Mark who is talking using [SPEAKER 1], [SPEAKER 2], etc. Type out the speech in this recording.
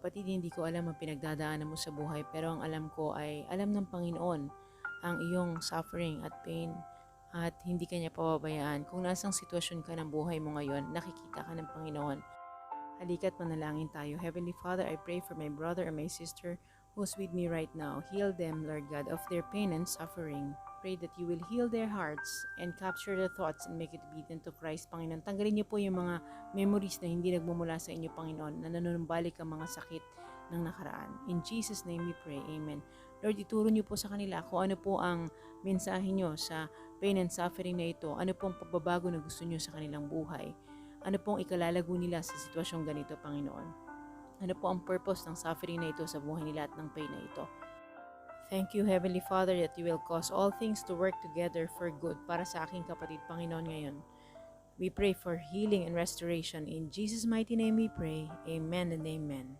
[SPEAKER 1] Kapatid, hindi ko alam ang pinagdadaanan mo sa buhay pero ang alam ko ay alam ng Panginoon ang iyong suffering at pain at hindi kanya pababayaan. Kung nasang sitwasyon ka ng buhay mo ngayon, nakikita ka ng Panginoon. Halika't manalangin tayo. Heavenly Father, I pray for my brother and my sister who's with me right now. Heal them, Lord God, of their pain and suffering. Pray that you will heal their hearts and capture their thoughts and make it obedient to Christ, Panginoon. Tanggalin niyo po yung mga memories na hindi nagmumula sa inyo, Panginoon, na nanunumbalik ang mga sakit ng nakaraan. In Jesus' name we pray. Amen. Lord, ituro niyo po sa kanila kung ano po ang mensahe niyo sa pain and suffering na ito. Ano pong pagbabago na gusto niyo sa kanilang buhay. Ano pong ikalalago nila sa sitwasyong ganito, Panginoon. Ano po ang purpose ng suffering na ito sa buhay nila at ng pain na ito. Thank you, Heavenly Father, that you will cause all things to work together for good para sa aking kapatid, Panginoon, ngayon. We pray for healing and restoration. In Jesus' mighty name we pray. Amen and amen.